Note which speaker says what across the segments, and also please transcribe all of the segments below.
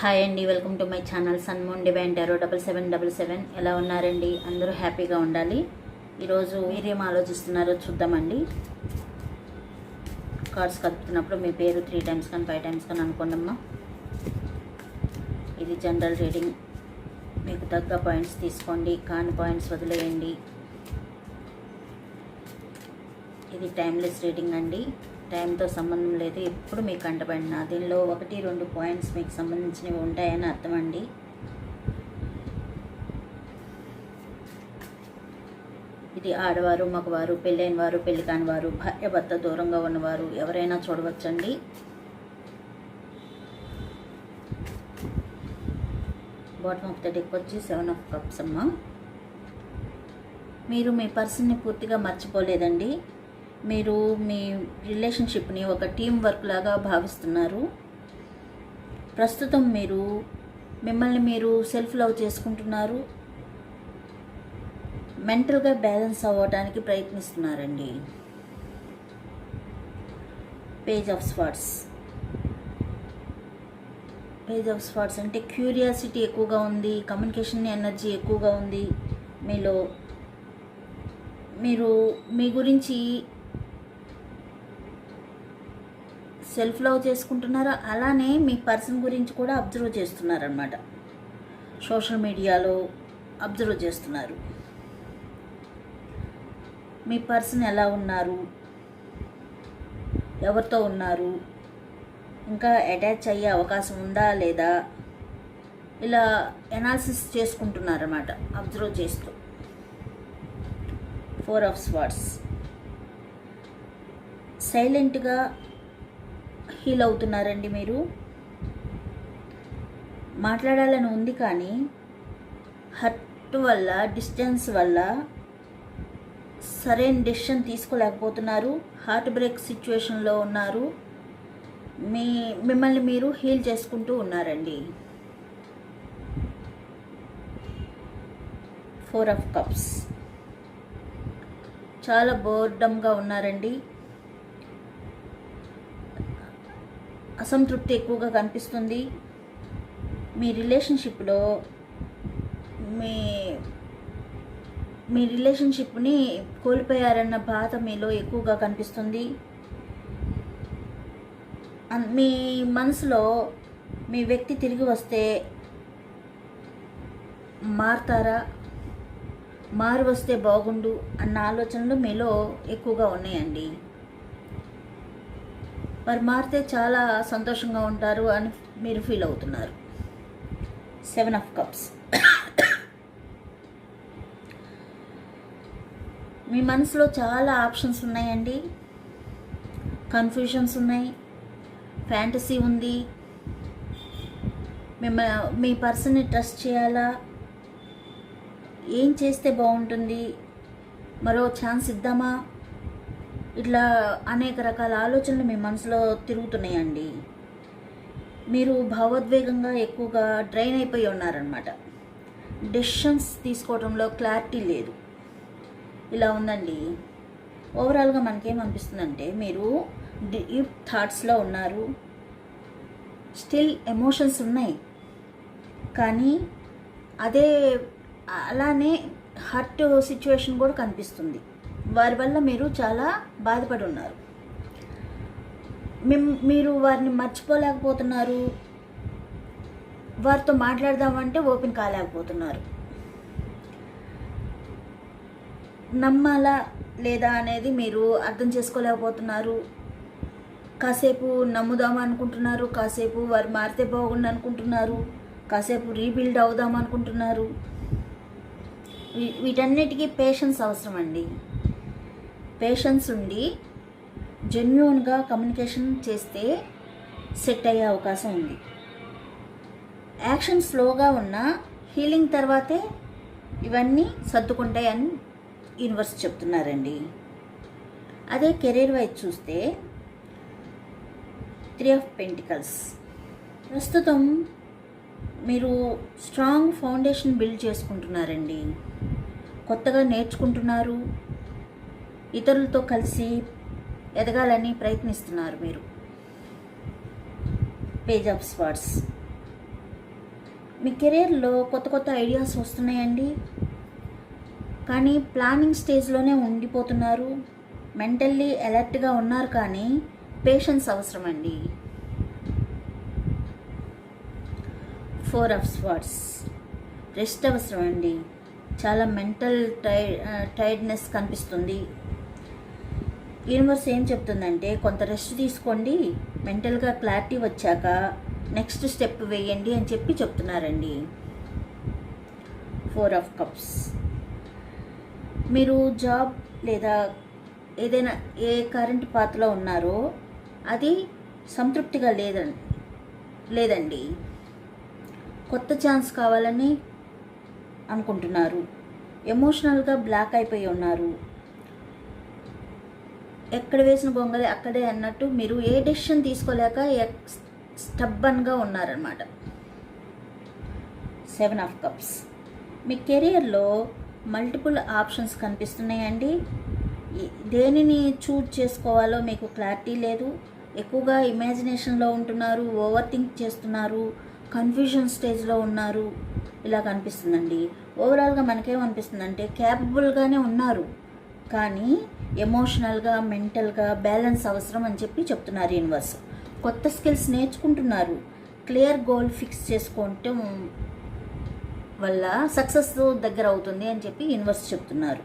Speaker 1: Hi అండి welcome to my channel Sunmoon divine tarot double seven double seven. ఎలా ఉన్నారండి? అందరూ హ్యాపీగా ఉండాలి. ఈరోజు మీరేం ఆలోచిస్తున్నారో చూద్దామండి. కార్డ్స్ కలుపుతున్నప్పుడు మీ పేరు త్రీ టైమ్స్ కానీ ఫైవ్ టైమ్స్ కానీ అనుకోండమ్మా ఇది జనరల్ రీడింగ్. మీకు తగ్గ పాయింట్స్ తీసుకోండి కాని పాయింట్స్ వదిలేయండి. ఇది టైమ్లెస్ రీడింగ్ అండి. టైంతో సంబంధం లేదు. ఎప్పుడు మీకు కంటపడిన దీనిలో ఒకటి రెండు పాయింట్స్ మీకు సంబంధించినవి ఉంటాయని అర్థం అండి. ఇది ఆడవారు మగవారు పెళ్ళైన వారు పెళ్ళి కాని వారు భార్య భర్త దూరంగా ఉన్నవారు ఎవరైనా చూడవచ్చండి. బాటమ్ ఆఫ్ ద డెక్ వచ్చి సెవెన్ ఆఫ్ కప్స్ అమ్మ. మీరు మీ పర్సన్ని పూర్తిగా మర్చిపోలేదండి. మీరు మీ రిలేషన్షిప్ని ఒక టీం వర్క్ లాగా భావిస్తున్నారు. ప్రస్తుతం మీరు మిమ్మల్ని మీరు సెల్ఫ్ లవ్ చేసుకుంటున్నారు మెంటల్గా బ్యాలెన్స్ అవ్వడానికి ప్రయత్నిస్తున్నారండి. Page of swords page of swords అంటే క్యూరియాసిటీ ఎక్కువగా ఉంది కమ్యూనికేషన్ ఎనర్జీ ఎక్కువగా ఉంది. మీలో మీరు మీ గురించి సెల్ఫ్ లవ్ చేసుకుంటున్నారా అలానే మీ పర్సన్ గురించి కూడా అబ్జర్వ్ చేస్తున్నారనమాట సోషల్ మీడియాలో అబ్జర్వ్ చేస్తున్నారు. మీ పర్సన్ ఎలా ఉన్నారు? ఎవరితో ఉన్నారు? ఇంకా అటాచ్ అయ్యే అవకాశం ఉందా లేదా? ఇలా ఎనాలిసిస్ చేసుకుంటున్నారన్నమాట అబ్జర్వ్ చేస్తూ. ఫోర్ ఆఫ్ స్వాట్స్ సైలెంట్గా హీల్ అవుతున్నారండి మీరు? మాట్లాడాలని ఉంది కానీ హర్ట్ వల్ల డిస్టెన్స్ వల్ల సరైన డెసిషన్ తీసుకోలేకపోతున్నారు. హార్ట్ బ్రేక్ సిచ్యువేషన్లో ఉన్నారు. మీ మిమ్మల్ని మీరు హీల్ చేసుకుంటూ ఉన్నారండి. Four of cups. చాలా బోర్డమ్గా ఉన్నారండి. అసంతృప్తి ఎక్కువగా కనిపిస్తుంది. మీ రిలేషన్షిప్లో మీ మీ రిలేషన్షిప్ని కోల్పోయారన్న బాధ మీలో ఎక్కువగా కనిపిస్తుంది. అన్- మీ మనసులో మీ వ్యక్తి తిరిగి వస్తే మారుతారా? మారు వస్తే బాగుండు అన్న ఆలోచనలు మీలో ఎక్కువగా ఉన్నాయండి. మరి మారితే చాలా సంతోషంగా ఉంటారు అని మీరు ఫీల్ అవుతున్నారు. సెవెన్ ఆఫ్ కప్స్ మీ మనసులో చాలా ఆప్షన్స్ ఉన్నాయండి. కన్ఫ్యూషన్స్ ఉన్నాయి. ఫ్యాంటసీ ఉంది. మిమ్మ మీ పర్సన్ని ట్రస్ట్ చేయాలా? ఏం చేస్తే బాగుంటుంది? మరో ఛాన్స్ ఇద్దామా? ఇట్లా అనేక రకాల ఆలోచనలు మీ మనసులో తిరుగుతున్నాయండి. మీరు భావోద్వేగంగా ఎక్కువగా డ్రైన్ అయిపోయి ఉన్నారనమాట డెసిషన్స్ తీసుకోవడంలో క్లారిటీ లేదు. ఇలా ఉందండి. ఓవరాల్గా మనకేమనిపిస్తుందంటే మీరు డీప్ థాట్స్లో ఉన్నారు. స్టిల్ ఎమోషన్స్ ఉన్నాయి. కానీ అదే అలానే హర్ట్ సిచ్యువేషన్ కూడా కనిపిస్తుంది. వారి వల్ల మీరు చాలా బాధపడి ఉన్నారు మీరు వారిని మర్చిపోలేకపోతున్నారు. వారితో మాట్లాడదామంటే ఓపెన్ కాలేకపోతున్నారు. నమ్మాలా లేదా అనేది మీరు అర్థం చేసుకోలేకపోతున్నారు. కాసేపు నమ్ముదాం అనుకుంటున్నారు. కాసేపు వారు మారితే బాగుండు అనుకుంటున్నారు. కాసేపు రీబిల్డ్ అవుదాం అనుకుంటున్నారు. వీటన్నిటికీ పేషెన్స్ అవసరం అండి పేషెన్స్ ఉండి జెన్యున్గా కమ్యూనికేషన్ చేస్తే సెట్ అయ్యే అవకాశం ఉంది. యాక్షన్ స్లోగా ఉన్న హీలింగ్ తర్వాతే ఇవన్నీ సర్దుకుంటాయని యూనివర్స్ చెప్తున్నారండి. అదే కెరీర్ వైజ్ చూస్తే త్రీ ఆఫ్ పెంటికల్స్ ప్రస్తుతం మీరు స్ట్రాంగ్ ఫౌండేషన్ బిల్డ్ చేసుకుంటున్నారండి. కొత్తగా నేర్చుకుంటున్నారు ఇతరులతో కలిసి ఎదగాలని ప్రయత్నిస్తున్నారు మీరు. పేజ్ ఆఫ్ స్పాట్స్ మీ కెరీర్లో కొత్త కొత్త ఐడియాస్ వస్తున్నాయండి. కానీ ప్లానింగ్ స్టేజ్లోనే ఉండిపోతున్నారు. మెంటల్లీ అలర్ట్గా ఉన్నారు కానీ పేషెన్స్ అవసరం అండి ఫోర్ ఆఫ్ స్పాట్స్ రెస్ట్ అవసరం అండి చాలా మెంటల్ టై టైర్డ్నెస్ కనిపిస్తుంది. యూనివర్స్ ఏం చెప్తుందంటే కొంత రెస్ట్ తీసుకోండి మెంటల్గా క్లారిటీ వచ్చాక నెక్స్ట్ స్టెప్ వేయండి అని చెప్పి చెప్తున్నారండి. ఫోర్ ఆఫ్ కప్స్ మీరు జాబ్ లేదా ఏదైనా ఏ కరెంట్ పాత్రలో ఉన్నారో అది సంతృప్తిగా లేదండి లేదండి. కొత్త ఛాన్స్ కావాలని అనుకుంటున్నారు. ఎమోషనల్గా బ్లాక్ అయిపోయి ఉన్నారు. ఎక్కడ వేసిన గొంగలి అక్కడే అన్నట్టు మీరు ఏ డెసిషన్ తీసుకోలేక స్టబ్బన్గా ఉన్నారనమాట సెవెన్ ఆఫ్ కప్స్ మీ కెరియర్లో మల్టిపుల్ ఆప్షన్స్ కనిపిస్తున్నాయండి. దేనిని చూజ్ చేసుకోవాలో మీకు క్లారిటీ లేదు. ఎక్కువగా ఇమాజినేషన్లో ఉంటున్నారు ఓవర్ థింక్ చేస్తున్నారు కన్ఫ్యూజన్ స్టేజ్లో ఉన్నారు. ఇలా కనిపిస్తుందండి. ఓవరాల్గా మనకేమనిపిస్తుందంటే క్యాపబుల్గానే ఉన్నారు. కానీ ఎమోషనల్గా మెంటల్గా బ్యాలెన్స్ అవసరం అని చెప్పి చెప్తున్నారు యూనివర్స్. కొత్త స్కిల్స్ నేర్చుకుంటున్నారు. క్లియర్ గోల్ ఫిక్స్ చేసుకోవటం వల్ల సక్సెస్ దగ్గర అవుతుంది అని చెప్పి యూనివర్స్ చెప్తున్నారు.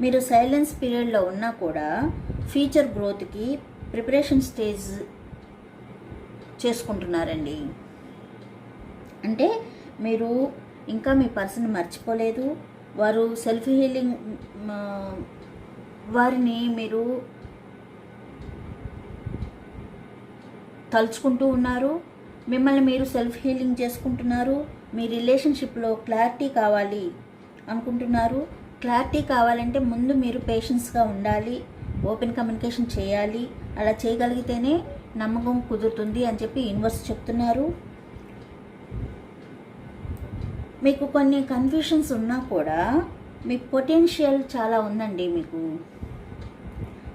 Speaker 1: మీరు సైలెన్స్ పీరియడ్లో ఉన్నా కూడా ఫ్యూచర్ గ్రోత్కి ప్రిపరేషన్ స్టేజ్ చేసుకుంటున్నారండి. అంటే మీరు ఇంకా మీ పర్సన్ మర్చిపోలేదు. వారు సెల్ఫ్ హీలింగ్ వారిని మీరు తలుచుకుంటూ ఉన్నారు. మిమ్మల్ని మీరు సెల్ఫ్ హీలింగ్ చేసుకుంటున్నారు. మీ రిలేషన్షిప్లో క్లారిటీ కావాలి అనుకుంటున్నారు. క్లారిటీ కావాలంటే ముందు మీరు పేషెన్స్గా ఉండాలి. ఓపెన్ కమ్యూనికేషన్ చేయాలి. అలా చేయగలిగితేనే నమ్మకం కుదురుతుంది అని చెప్పి యూనివర్స్ చెప్తున్నారు. మీకు కొన్ని కన్ఫ్యూషన్స్ ఉన్నా కూడా మీ పొటెన్షియల్ చాలా ఉందండి మీకు.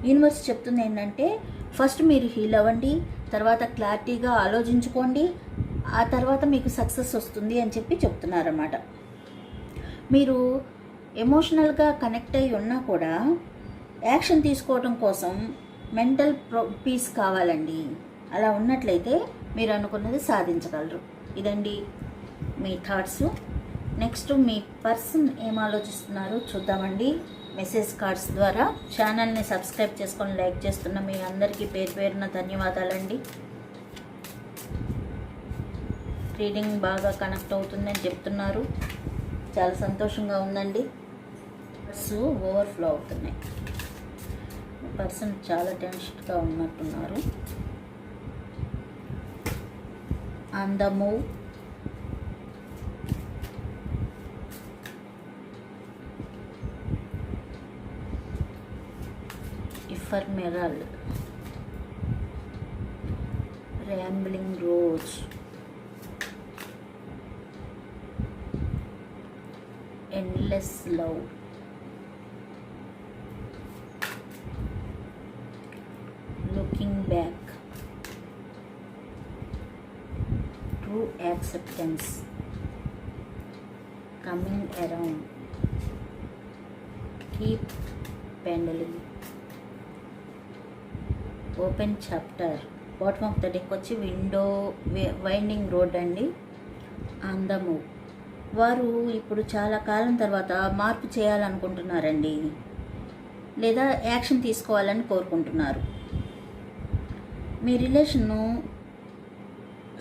Speaker 1: యూనివర్స్ చెప్తుంది ఏంటంటే ఫస్ట్ మీరు హీల్ అవ్వండి తర్వాత క్లారిటీగా ఆలోచించుకోండి ఆ తర్వాత మీకు సక్సెస్ వస్తుంది అని చెప్పి చెప్తున్నారన్నమాట. మీరు ఎమోషనల్గా కనెక్ట్ అయి ఉన్నా కూడా యాక్షన్ తీసుకోవడం కోసం మెంటల్ ప్రో పీస్ కావాలండి. అలా ఉన్నట్లయితే మీరు అనుకున్నది సాధించగలరు. ఇదండి మీ థాట్స్ నెక్స్ట్ మీ పర్సన్ ఏం ఆలోచిస్తున్నారో చూద్దామండి. మెసేజ్ కార్డ్స్ ద్వారా ఛానల్ని సబ్స్క్రైబ్ చేసుకొని లైక్ చేస్తున్న మీ అందరికీ పేరు పేరున ధన్యవాదాలండి. రీడింగ్ బాగా కనెక్ట్ అవుతుందని చెప్తున్నారు. చాలా సంతోషంగా ఉందండి. వర్డ్స్ ఓవర్ఫ్లో అవుతున్నాయి. పర్సన్ చాలా టెన్షన్గా ఉన్నట్టున్నారు. On the move. Ephemeral rambling rose. Endless love. Looking back. True acceptance. Coming around. Keep pendling open chapter bottom of the deck వచ్చి విండో వైండింగ్ రోడ్ అండి. అందము. వారు ఇప్పుడు చాలా కాలం తర్వాత మార్పు చేయాలనుకుంటున్నారండి. లేదా యాక్షన్ తీసుకోవాలని కోరుకుంటున్నారు. మీ రిలేషన్ను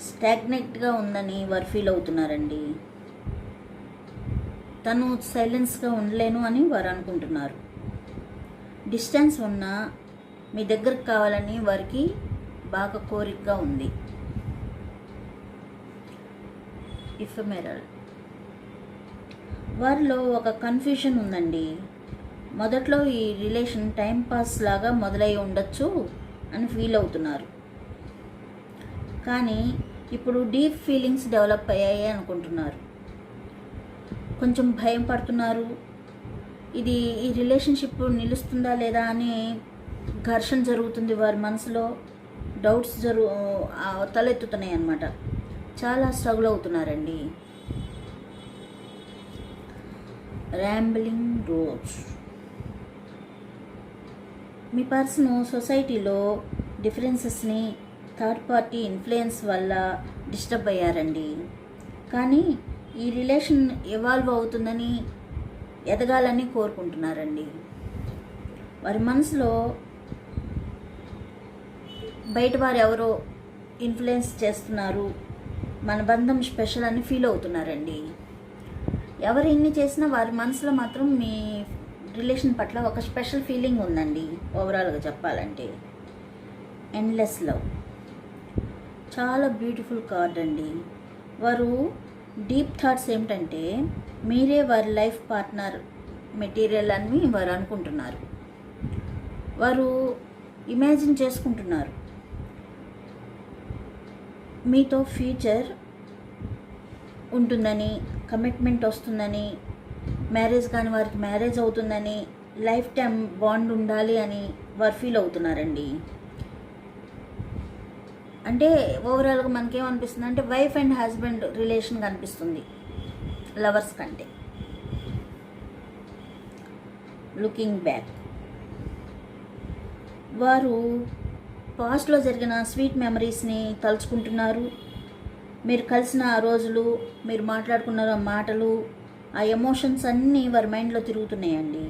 Speaker 1: స్టాగ్నెట్గా ఉందని వారు ఫీల్ అవుతున్నారండి. తను సైలెన్స్గా ఉండలేను అని వారు అనుకుంటున్నారు. డిస్టెన్స్ ఉన్న మీ దగ్గరకు కావాలని వారికి బాగా కోరికగా ఉంది. ఇఫమెరల్ వారిలో ఒక కన్ఫ్యూషన్ ఉందండి. మొదట్లో ఈ రిలేషన్ టైంపాస్ లాగా మొదలై ఉండొచ్చు అని ఫీల్ అవుతున్నారు. కానీ ఇప్పుడు డీప్ ఫీలింగ్స్ డెవలప్ అయ్యాయి అనుకుంటున్నారు. కొంచెం భయం పడుతున్నారు. ఇది ఈ రిలేషన్షిప్ నిలుస్తుందా లేదా అని ఘర్షణ జరుగుతుంది వారి మనసులో డౌట్స్ జరు తలెత్తుతున్నాయి అన్నమాట. చాలా స్ట్రగుల్ అవుతున్నారండి. ర్యాంబ్లింగ్ రోజ్ మీ పర్సన్ సొసైటీలో డిఫరెన్సెస్ని థర్డ్ పార్టీ ఇన్ఫ్లుయెన్స్ వల్ల డిస్టర్బ్ అయ్యారండి. కానీ ఈ రిలేషన్ ఎవాల్వ్ అవుతుందని ఎదగాలని కోరుకుంటున్నారండి. వారి మనసులో బయట వారు ఎవరో ఇన్ఫ్లుయెన్స్ చేస్తున్నారు. మన బంధం స్పెషల్ అని ఫీల్ అవుతున్నారండి. ఎవరు ఎన్ని చేసినా వారి మనసులో మాత్రం మీ రిలేషన్ పట్ల ఒక స్పెషల్ ఫీలింగ్ ఉందండి. ఓవరాల్గా చెప్పాలంటే. ఎండ్లెస్ లవ్ చాలా బ్యూటిఫుల్ కార్డ్ అండి. వారు డీప్ థాట్స్ ఏమిటంటే మీరే వారి లైఫ్ పార్ట్నర్ మెటీరియల్ అని వారు అనుకుంటున్నారు. వారు ఇమాజిన్ చేసుకుంటున్నారు. మీతో ఫ్యూచర్ ఉంటుందని కమిట్మెంట్ వస్తుందని మ్యారేజ్ కానీ వారికి మ్యారేజ్ అవుతుందని లైఫ్ టైం బాండ్ ఉండాలి అని వారు ఫీల్ అవుతున్నారండి. అంటే ఓవరాల్గా మనకేమనిపిస్తుంది అంటే వైఫ్ అండ్ హస్బెండ్ రిలేషన్ కనిపిస్తుంది లవర్స్ కంటే. లుకింగ్ బ్యాక్ వారు పాస్ట్లో జరిగిన స్వీట్ మెమరీస్ని తలుచుకుంటున్నారు. మీరు కలిసిన ఆ రోజులు మీరు మాట్లాడుకున్న మాటలు ఆ ఎమోషన్స్ అన్నీ వారి మైండ్లో తిరుగుతున్నాయండి.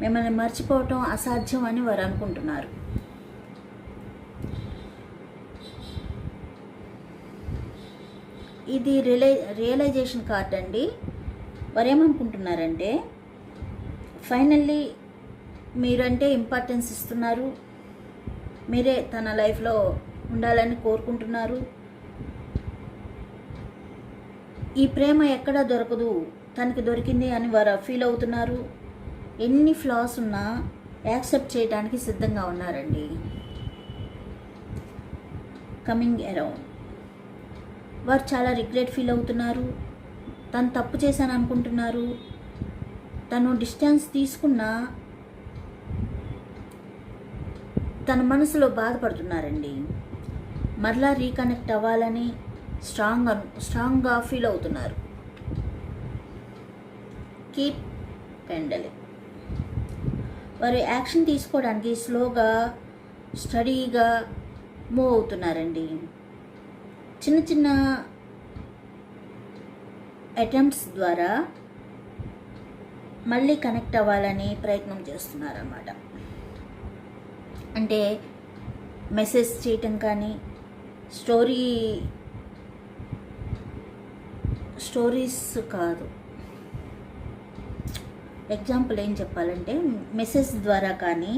Speaker 1: మిమ్మల్ని మర్చిపోవటం అసాధ్యం అని వారు అనుకుంటున్నారు. ఇది రియలై రియలైజేషన్ కార్డ్ అండి. వారు ఏమనుకుంటున్నారంటే ఫైనల్లీ మీరంటే ఇంపార్టెన్స్ ఇస్తున్నారు. మీరే తన లైఫ్లో ఉండాలని కోరుకుంటున్నారు. ఈ ప్రేమ ఎక్కడా దొరకదు తనకి దొరికింది అని వారు ఫీల్ అవుతున్నారు. ఎన్ని ఫ్లాస్ ఉన్నా యాక్సెప్ట్ చేయడానికి సిద్ధంగా ఉన్నారండి. కమింగ్ అరౌండ్ వారు చాలా రిగ్రెట్ ఫీల్ అవుతున్నారు. తను తప్పు చేశాను అనుకుంటున్నారు. తను డిస్టెన్స్ తీసుకున్నా తన మనసులో బాధపడుతున్నారండి. మరలా రీకనెక్ట్ అవ్వాలని స్ట్రాంగ్ స్ట్రాంగ్గా ఫీల్ అవుతున్నారు. Keep pending. వారు యాక్షన్ తీసుకోవడానికి స్లోగా స్టడీగా మూవ్ అవుతున్నారండి. చిన్న చిన్న అటెంప్ట్స్ ద్వారా మళ్ళీ కనెక్ట్ అవ్వాలని ప్రయత్నం చేస్తున్నారన్నమాట. అంటే మెసేజ్ చేయటం కానీ స్టోరీ స్టోరీస్ కాదు. ఎగ్జాంపుల్ ఏం చెప్పాలంటే మెసేజ్ ద్వారా కానీ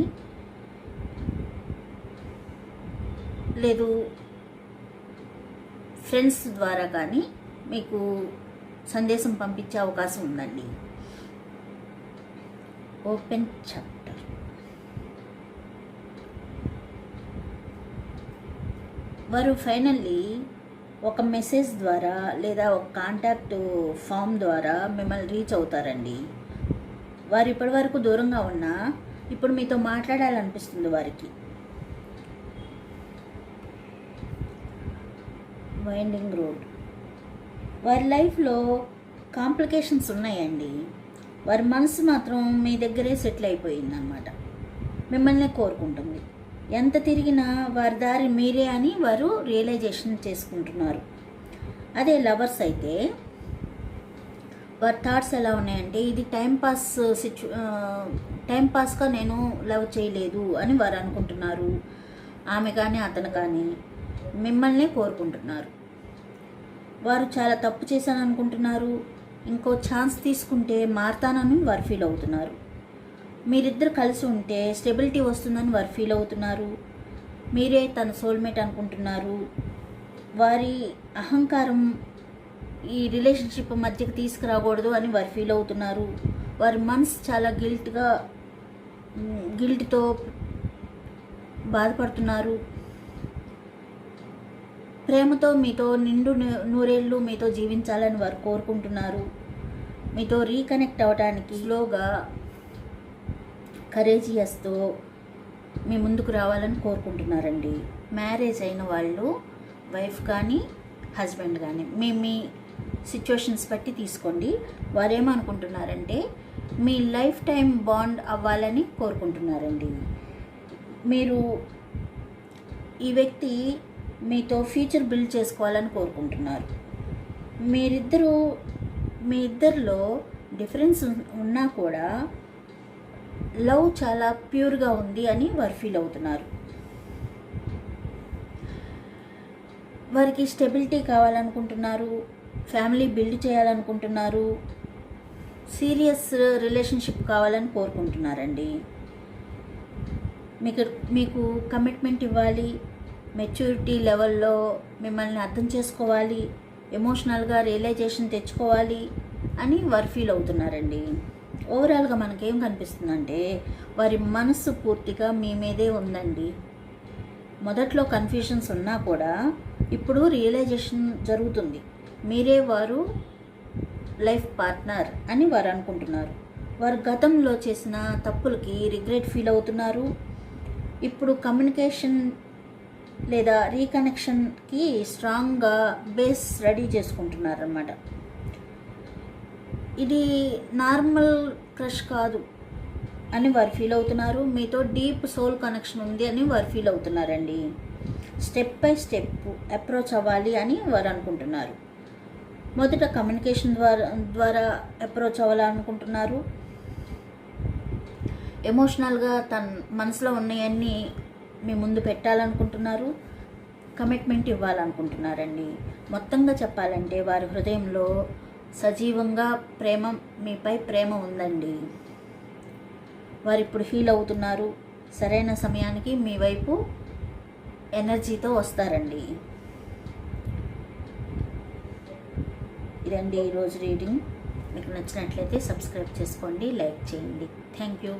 Speaker 1: లేదు ఫ్రెండ్స్ ద్వారా కానీ మీకు సందేశం పంపించే అవకాశం ఉందండి. Open chapter. వారు ఫైనల్లీ ఒక మెసేజ్ ద్వారా లేదా ఒక కాంటాక్ట్ ఫామ్ ద్వారా మిమ్మల్ని రీచ్ అవుతారండి. వారు ఇప్పటివరకు దూరంగా ఉన్నా ఇప్పుడు మీతో మాట్లాడాలనిపిస్తుంది వారికి. వైండింగ్ రోడ్ వారి లైఫ్లో కాంప్లికేషన్స్ ఉన్నాయండి. వారి మనసు మాత్రం మీ దగ్గరే సెటిల్ అయిపోయిందనమాట మిమ్మల్ని కోరుకుంటుంది. ఎంత తిరిగినా వారి దారి మీరే అని వారు రియలైజేషన్ చేసుకుంటున్నారు. అదే లవర్స్ అయితే వారి థాట్స్ ఎలా ఉన్నాయంటే ఇది టైం పాస్ సిచ్యు టైంపాస్గా నేను లవ్ చేయలేదు అని వారు అనుకుంటున్నారు. ఆమె కానీ అతను కానీ మిమ్మల్నే కోరుకుంటున్నారు. వారు చాలా తప్పు చేశాను అనుకుంటున్నారు. ఇంకో ఛాన్స్ తీసుకుంటే మారతానని వారు ఫీల్ అవుతున్నారు. మీరిద్దరు కలిసి ఉంటే స్టెబిలిటీ వస్తుందని వారు ఫీల్ అవుతున్నారు. మీరే తన సోల్మేట్ అనుకుంటున్నారు. వారి అహంకారం ఈ రిలేషన్షిప్ మధ్యకి తీసుకురాకూడదు అని వారు ఫీల్ అవుతున్నారు. వారి మనసు చాలా గిల్ట్గా గిల్ట్తో బాధపడుతున్నారు. ప్రేమతో మీతో నిండు నూరేళ్ళు మీతో జీవించాలని వారు కోరుకుంటున్నారు. మీతో రీకనెక్ట్ అవ్వడానికి స్లోగా కరేజియస్తో మీ ముందుకు రావాలని కోరుకుంటున్నారండి. మ్యారేజ్ అయిన వాళ్ళు వైఫ్ కానీ హస్బెండ్ కానీ మీ మీ సిచ్యువేషన్స్ బట్టి తీసుకోండి. వారు ఏమనుకుంటున్నారంటే మీ లైఫ్ టైం బాండ్ అవ్వాలని కోరుకుంటున్నారండి. మీరు ఈ వ్యక్తి మీతో ఫ్యూచర్ బిల్డ్ చేసుకోవాలని కోరుకుంటున్నారు. మీరిద్దరూ మీ ఇద్దరిలో డిఫరెన్స్ ఉన్నా కూడా లవ్ చాలా ప్యూర్గా ఉంది అని వారు ఫీల్ అవుతున్నారు. వారికి స్టెబిలిటీ కావాలనుకుంటున్నారు ఫ్యామిలీ బిల్డ్ చేయాలనుకుంటున్నారు సీరియస్ రిలేషన్షిప్ కావాలని కోరుకుంటున్నారండి. మీకు మీకు కమిట్మెంట్ ఇవ్వాలి మెచ్యూరిటీ లెవెల్లో మిమ్మల్ని అర్థం చేసుకోవాలి ఎమోషనల్గా రియలైజేషన్ తెచ్చుకోవాలి అని వారు ఫీల్ అవుతున్నారండి. ఓవరాల్గా మనకేం కనిపిస్తుందంటే వారి మనస్సు పూర్తిగా మీ మీదే ఉందండి. మొదట్లో కన్ఫ్యూషన్స్ ఉన్నా కూడా ఇప్పుడు రియలైజేషన్ జరుగుతుంది. మీరే వారు లైఫ్ పార్ట్నర్ అని వారు అనుకుంటున్నారు. వారు గతంలో చేసిన తప్పులకి రిగ్రెట్ ఫీల్ అవుతున్నారు. ఇప్పుడు కమ్యూనికేషన్ లేదా రీకనెక్షన్కి స్ట్రాంగ్గా బేస్ రెడీ చేసుకుంటున్నారు అన్నమాట ఇది నార్మల్ క్రష్ కాదు అని వారు ఫీల్ అవుతున్నారు. మీతో డీప్ సోల్ కనెక్షన్ ఉంది అని వారు ఫీల్ అవుతున్నారండి. స్టెప్ బై స్టెప్ అప్రోచ్ అవ్వాలి అని వారు అనుకుంటున్నారు. మొదట కమ్యూనికేషన్ ద్వారా ద్వారా అప్రోచ్ అవ్వాలనుకుంటున్నారు. ఎమోషనల్గా తన మనసులో ఉన్నాయన్నీ మీ ముందు పెట్టాలనుకుంటున్నారు. కమిట్మెంట్ ఇవ్వాలనుకుంటున్నారండి. మొత్తంగా చెప్పాలంటే వారి హృదయంలో సజీవంగా ప్రేమ మీపై ప్రేమ ఉందండి. వారు ఇప్పుడు ఫీల్ అవుతున్నారు. సరైన సమయానికి మీ వైపు ఎనర్జీతో వస్తారండి. ఇదండి ఈరోజు రీడింగ్ మీకు నచ్చినట్లయితే సబ్స్క్రైబ్ చేసుకోండి లైక్ చేయండి. Thank you